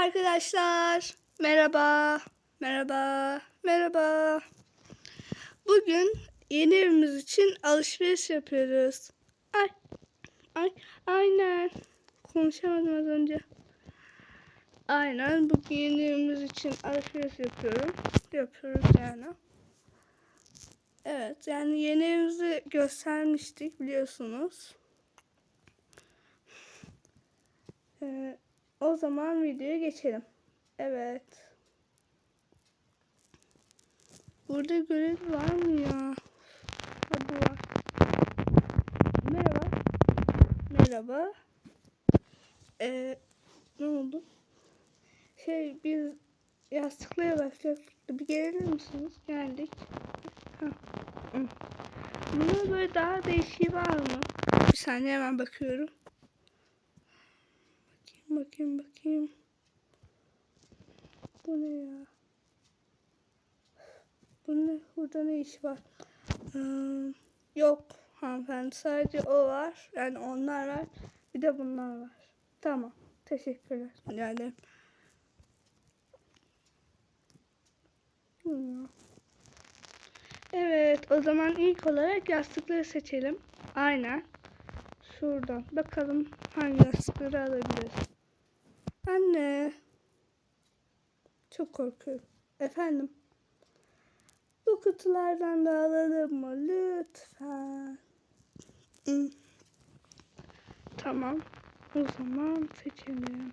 Arkadaşlar merhaba, merhaba, merhaba. Bugün yeni evimiz için alışveriş yapıyoruz. Ay, ay, aynen. Konuşamadım az önce. Aynen bugün yeni evimiz için alışveriş yapıyorum. Yapıyoruz yani. Evet yani yeni evimizi göstermiştik biliyorsunuz. Ee, o zaman videoya geçelim. Evet. Burada görev var mı ya? Hadi var. Merhaba. Merhaba. Ee, ne oldu? Şey biz yastıklara başlayacaktık. Bir gelir misiniz? Geldik. Ha. Bunun böyle daha değişiği var mı? Bir saniye hemen bakıyorum. Bakayım bakayım. Bu ne ya? Bu ne? Burada ne iş var? Hmm, yok hanımefendi sadece o var. Yani onlar var. Bir de bunlar var. Tamam. Teşekkürler. Rica ederim. Evet o zaman ilk olarak yastıkları seçelim. Aynen. Şuradan. Bakalım hangi yastıkları alabiliriz. Anne. Çok korkuyorum. Efendim. Bu kutulardan da alalım mı? Lütfen. Tamam. O zaman seçelim.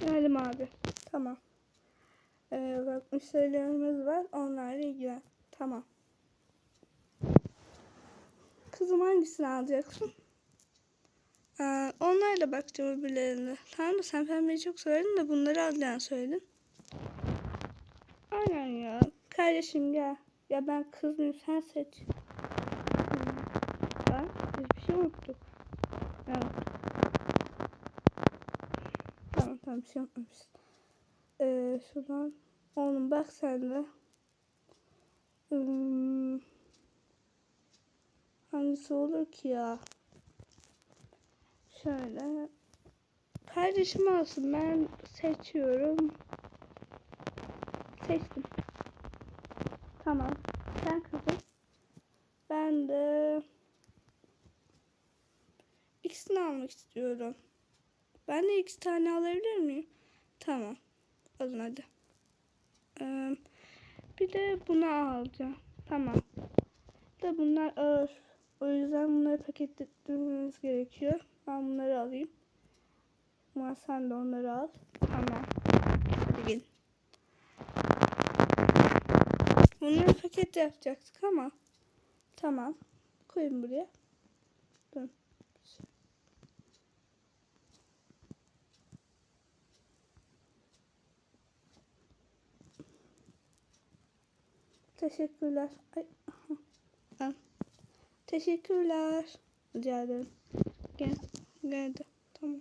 Geldim abi. Tamam. Ee, bak müşterilerimiz var. Onlarla ilgilen. Tamam. Kızım hangisini alacaksın? Ee, onlarla bakacağım öbürlerine. Tamam da sen pembeyi çok söyledin de bunları alacağını söyledin. Aynen ya. Kardeşim gel. Ya ben kız mıyım sen seç. Ben hiçbir şey unuttuk. Evet. Tamam tamam bir şey unutmamışsın. Ee, şuradan oğlum bak sen de. Hmm, hangisi olur ki ya? Şöyle. Kardeşim alsın ben seçiyorum. Seçtim. Tamam. Sen kızım. Ben de ikisini almak istiyorum. Ben de iki tane alabilir miyim? Tamam. Zaman hadi. Ee, bir de bunu alacağım. Tamam. De bunlar ağır. O yüzden bunları paketlememiz gerekiyor. Ben bunları alayım. Ama sen de onları al. Tamam. Hadi gelin. Bunları paket yapacaktık ama. Tamam. Koyun buraya. Dur. Teşekkürler. Ay. Teşekkürler. Rica ederim. Gel. Geldi. Tamam.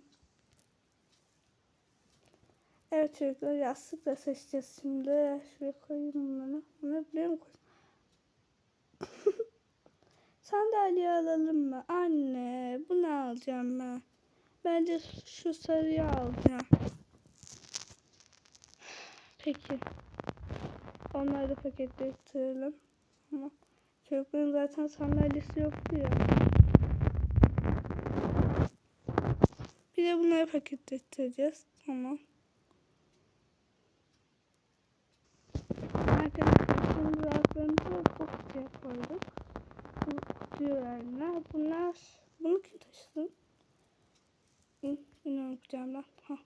Evet çocuklar yastık da seçeceğiz şimdi. Şuraya koyayım bunları. Bunu buraya mı koy? Sandalye alalım mı? Anne bunu alacağım ben. Bence şu sarıyı alacağım. Peki. Onları da paketlettirelim. Ama çocukların zaten sandalyesi yoktu ya. Bir de bunları paketlettireceğiz. Tamam. Arkadaşlar şimdi raflarımızı bu kutuya koyduk. Bu. Bunlar, bunu kim taşısın? Bilmiyorum kucağımdan. Ha.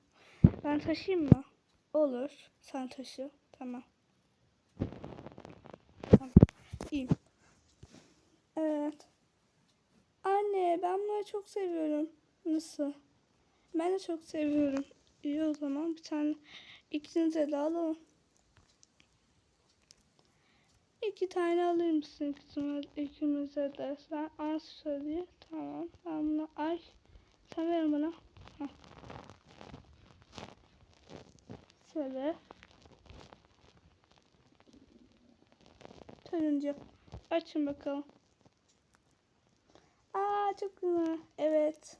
Ben taşıyayım mı? Olur. Sen taşı. Tamam. Tamam. İyiyim. Evet. Anne ben bunları çok seviyorum. Nasıl? Ben de çok seviyorum. İyi o zaman bir tane ikinize de alalım. İki tane alır mısın ikimize, ikimize de? Sen az söyle. Tamam. Ben bunu ay. Sen ver bana. Heh. Şöyle. Turuncu. Açın bakalım. Çok güzel. Evet.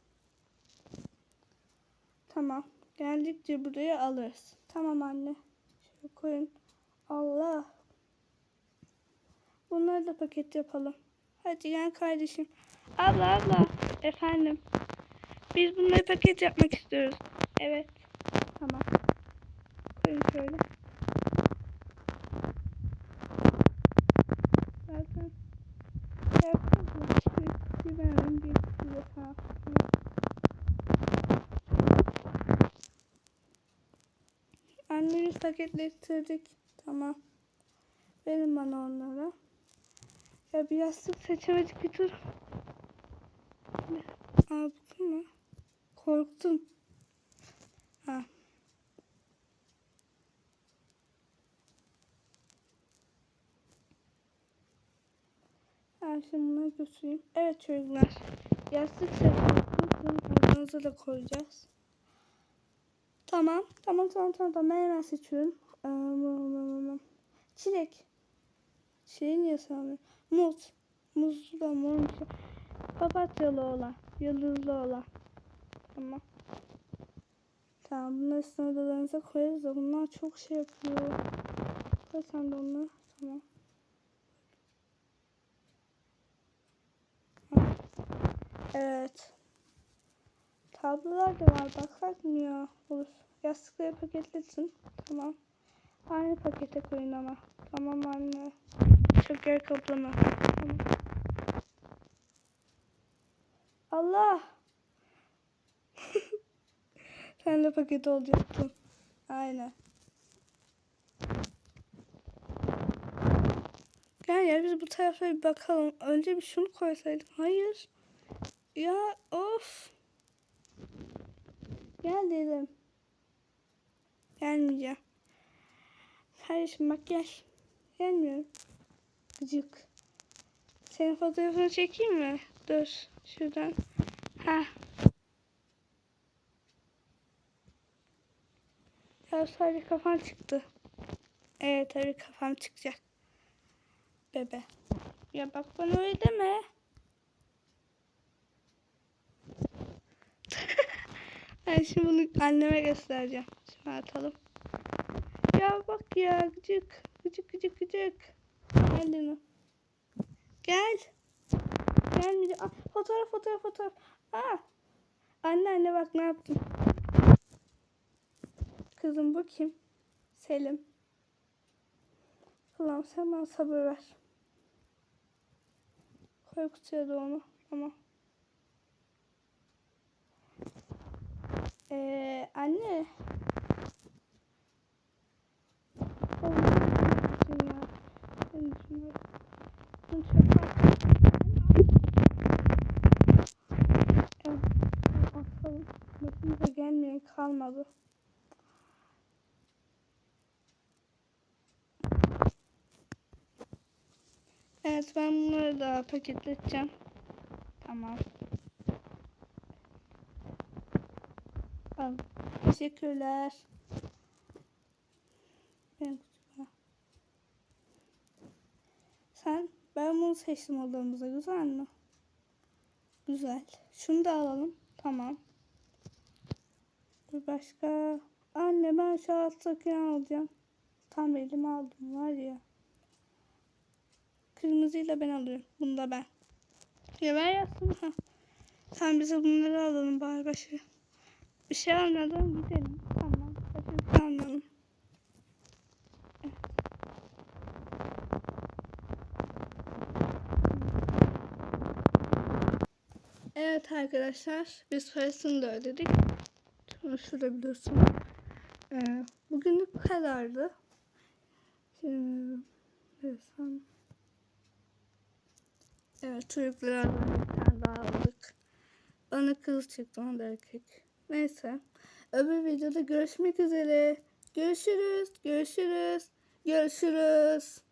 Tamam. Geldikçe buraya alırız. Tamam anne. Şöyle koyun. Allah. Bunları da paket yapalım. Hadi gel kardeşim. Abla abla. Efendim. Biz bunları paket yapmak istiyoruz. Evet. Tamam. Koyun şöyle. Zaten şey yapacağız mı? Bir, bir benim bir size tamam. Annemiz paketlettirdik. Tamam. Verin bana onları. Ya bir yastık seçemedik bir. Aa bu mu? Korktum. Ha. Bunları götüreyim. Evet çocuklar. Yastık seçemedik. Odanıza da koyacağız. Tamam. Tamam tamam tamam. tamam. Ben hemen seçiyorum. Çilek. Şey niye sanmıyorum? Muz. Muzlu da mormuş. Papatyalı olan. Yıldızlı olan. Tamam. Tamam bunları sizin odalarınıza koyarız da bunlar çok şey yapıyor. Koy sen de onları. Tamam. Evet. Tablolar da var. Baksak mı ya? Olur. Yastıkları paketlesin. Tamam. Aynı pakete koyun ama. Tamam anne. Çok yer kaplama. Tamam. Allah. Sen de paket olacaktın. Aynen. Gel ya biz bu tarafa bir bakalım. Önce bir şunu koysaydık. Hayır. Ya of. Gel dedim. Gelmeyeceğim. Kardeşim bak gel. Gelmiyorum. Gıcık. Senin fotoğrafını çekeyim mi? Dur. Şuradan. Ha. Ya sadece kafan çıktı. Evet tabii kafam çıkacak. Bebe. Ya bak bana öyle deme. Ben şimdi bunu anneme göstereceğim. Şunu atalım. Ya bak ya gıcık. Gıcık gıcık gıcık. Gel Lina. Gel. Gelmeyecek. Aa, fotoğraf fotoğraf fotoğraf. Aa. Anne anne bak ne yaptım. Kızım bu kim? Selim. Allah'ım sen bana sabır ver. Koy kutuya da onu. Tamam. Ee, anne. Oğlum, ne yapıyorsun ya? Ben düşünüyorum. Bunu çöpe at. Evet, atalım. Başımıza gelmeyen kalmadı. Evet ben bunları da paketleteceğim. Tamam. Al. Teşekkürler. Ben kutuma. Sen ben bunu seçtim odamıza güzel mi? Güzel. Şunu da alalım. Tamam. Bir başka. Anne ben şu alttakini alacağım. Tam elime aldım var ya. Kırmızıyla ben alıyorum. Bunu da ben. Ya ver yazsın. Ha. Sen bize bunları alalım bari başı. Bir şey almadan gidelim. Tamam. Şey almayalım. Evet. Arkadaşlar. Biz parasını da ödedik. Şunu şurada biliyorsun. Ee, bugünlük bu kadardı. Şimdi, evet, sen... Evet çocuklara bir tane daha aldık. Bana kız çıktı ona da erkek. Neyse. Öbür videoda görüşmek üzere. Görüşürüz. Görüşürüz. Görüşürüz.